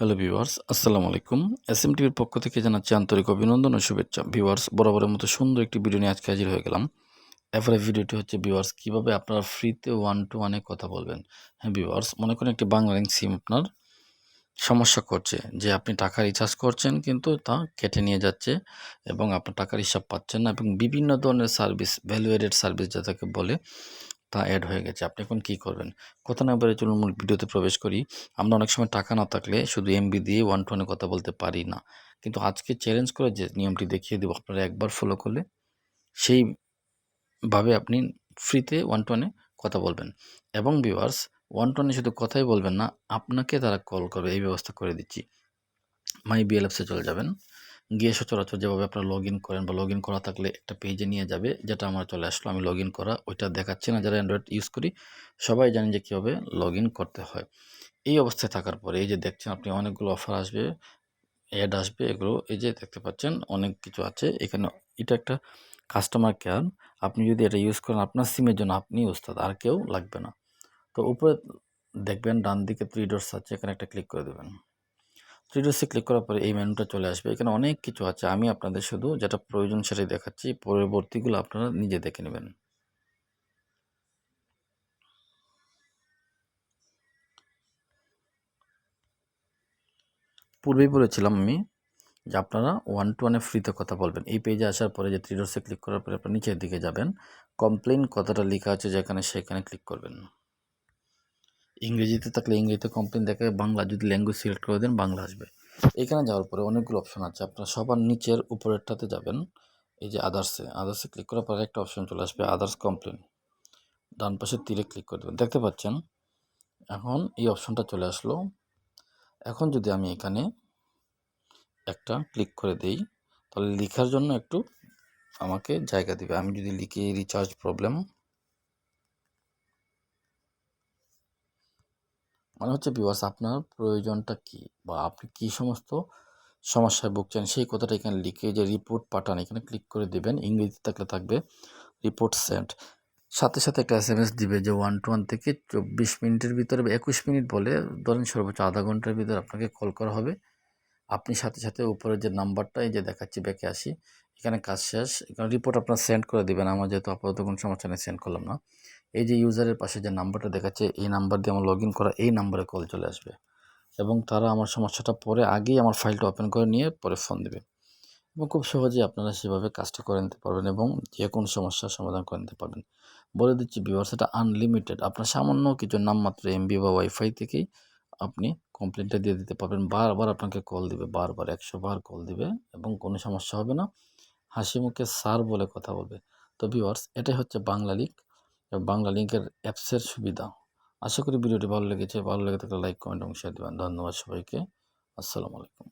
Hello viewers, আসসালামু আলাইকুম। S M টিভির পক্ষ থেকে জানাচ্ছি আন্তরিক অভিনন্দন ও শুভেচ্ছা। ভিউয়ার্স, বরাবরের মতো সুন্দর একটি ভিডিও নিয়ে আজকে হাজির হয়ে গেলাম। এরপরে ভিডিওটি হচ্ছে, ভিউয়ার্স, কীভাবে আপনারা ফ্রিতে ওয়ান টু ওয়ানে কথা বলবেন? হ্যাঁ ভিউয়ার্স, মনে করেন একটি বাংলা লিঙ্ক সিম আপনার সমস্যা করছে, যে আপনি টাকা রিচার্জ করছেন কিন্তু তা কেটে নিয়ে যাচ্ছে এবং আপনার টাকার হিসাব পাচ্ছেন না এবং বিভিন্ন ধরনের সার্ভিস ভ্যালুয়েটেড সার্ভিস যেটাকে বলে তা অ্যাড হয়ে গেছে। আপনি এখন কী করবেন? কথা না বলে চলুন, মূল ভিডিওতে প্রবেশ করি। আমরা অনেক সময় টাকা না থাকলে শুধু এমবি দিয়ে ওয়ান টু ওয়ানে কথা বলতে পারি না। কিন্তু আজকে চ্যালেঞ্জ করে যে নিয়মটি দেখিয়ে দেবো, আপনারা একবার ফলো করলে সেইভাবে আপনি ফ্রিতে ওয়ান টু ওয়ানে কথা বলবেন। এবং ভিউয়ার্স ওয়ান টু ওয়ানে শুধু কথাই বলবেন না, আপনাকে তারা কল করবে। এই ব্যবস্থা করে দিচ্ছি। মাই বিএলএফসে চলে যাবেন। গিয়ে সচরাচর যেভাবে আপনারা লগ ইন করেন বা লগ ইন করা থাকলে একটা পেজে নিয়ে যাবে, যেটা আমার চলে আসলো, আমি লগ ইন করা, ওইটা দেখাচ্ছি না, যারা অ্যান্ড্রয়েড ইউজ করি, সবাই জানেন যে কীভাবে লগ করতে হয়। এই অবস্থায় থাকার পরে এই যে দেখছেন আপনি অনেকগুলো অফার আসবে অ্যাড আসবে, এগুলো এই যে দেখতে পাচ্ছেন, অনেক কিছু আছে। এখানে এটা একটা কাস্টমার কেয়ার আপনি যদি এটা ইউজ করেন আপনার সিমের জন্য, আপনি উস্তাদ আর কেউ লাগবে না। তো উপরে দেখবেন ডান দিকে থ্রি ডটস আছে, এখানে একটা ক্লিক করে দেবেন। থ্রি ক্লিক করার পরে এই মেনুটা চলে আসবে। এখানে অনেক কিছু আছে। আমি আপনাদের শুধু যেটা প্রয়োজন সেটাই দেখাচ্ছি। পরবর্তীগুলো আপনারা নিজে দেখে নেবেন। পূর্বেই বলেছিলাম আমি যে আপনারা ওয়ান টু ওয়ানে ফ্রিতে কথা বলবেন। এই পেজে আসার পরে যে থ্রি ক্লিক করার পরে আপনার নিচের দিকে যাবেন। কমপ্লেন কথাটা লেখা আছে যেখানে সেখানে ক্লিক করবেন। ইংরেজিতে থাকলে ইংরেজিতে কমপ্লেন দেখাবে বাংলা যদি ল্যাঙ্গুয়েজ সিলেক্ট করে দেন, বাংলা আসবে। এখানে যাওয়ার পরে অনেকগুলো অপশন আছে। আপনারা সবার নিচের উপরেরটাতে যাবেন। এই যে আদার্সে আদার্সে ক্লিক করার পরে একটা অপশন চলে আসবে আদার্স কমপ্লেন ডান পাশে তীরে ক্লিক করে দেবেন। দেখতে পাচ্ছেন, এখন এই অপশনটা চলে আসলো। এখন যদি আমি এখানে একটা ক্লিক করে দেই, তাহলে লেখার জন্য একটু আমাকে জায়গা দেবে। আমি যদি লিখি রিচার্জ প্রবলেম মানে হচ্ছে বিবাস আপনার প্রয়োজনটা কি? বা আপনি কি সমস্ত সমস্যায় ভুগছেন? সেই কথাটা এখানে লিখে যে রিপোর্ট পাঠান, এখানে ক্লিক করে দেবেন, ইংরেজিতে থাকলে থাকবে রিপোর্ট সেন্ট সাথে সাথে একটা এস এম এস দিবে যে ওয়ান টু ওয়ান থেকে চব্বিশ মিনিটের ভিতরে বা একুশ মিনিট বলে, ধরেন সর্বোচ্চ আধা ঘণ্টার ভিতরে আপনাকে কল করা হবে। আপনি সাথে সাথে উপরে যে নাম্বারটা এই যে দেখাচ্ছি, ব্যাকে আসি, এখানে কাজ শেষ, এখানে রিপোর্ট আপনার সেন্ড করে দেবেন। আমার যেহেতু আপাতত কোনো সমস্যা নেই সেন্ড করলাম না। এই যে ইউজারের পাশে যে নাম্বারটা দেখাচ্ছে, এই নাম্বার দিয়ে আমার লগ ইন করা, এই নাম্বারে কল চলে আসবে। এবং তারা আমার সমস্যাটা পরে আগেই আমার ফাইলটা ওপেন করে নিয়ে পরে ফোন দেবে। এবং খুব সহজেই আপনারা সেভাবে কাজটা করে নিতে পারবেন এবং যে কোনো সমস্যার সমাধান করে নিতে পারবেন। বলে দিচ্ছি বিভার্স এটা আনলিমিটেড আপনার সামান্য কিছু নামমাত্র এমবি বা ওয়াইফাই থেকেই আপনি কমপ্লেনটা দিয়ে দিতে পারবেন। বারবার আপনাকে কল দিবে, বারবার, একশো বার কল দিবে এবং কোনো সমস্যা হবে না। হাসি মুখে স্যার বলে কথা বলবে। তো ভিওয়ার্স এটাই হচ্ছে বাংলা লিঙ্ক বাংলা লিঙ্কের অ্যাপসের সুবিধা। আশা করি ভিডিওটি ভালো লেগেছে। ভালো লেগে থাকলে লাইক, কমেন্ট এবং শেয়ার দেবেন। ধন্যবাদ সবাইকে। আসসালামু আলাইকুম।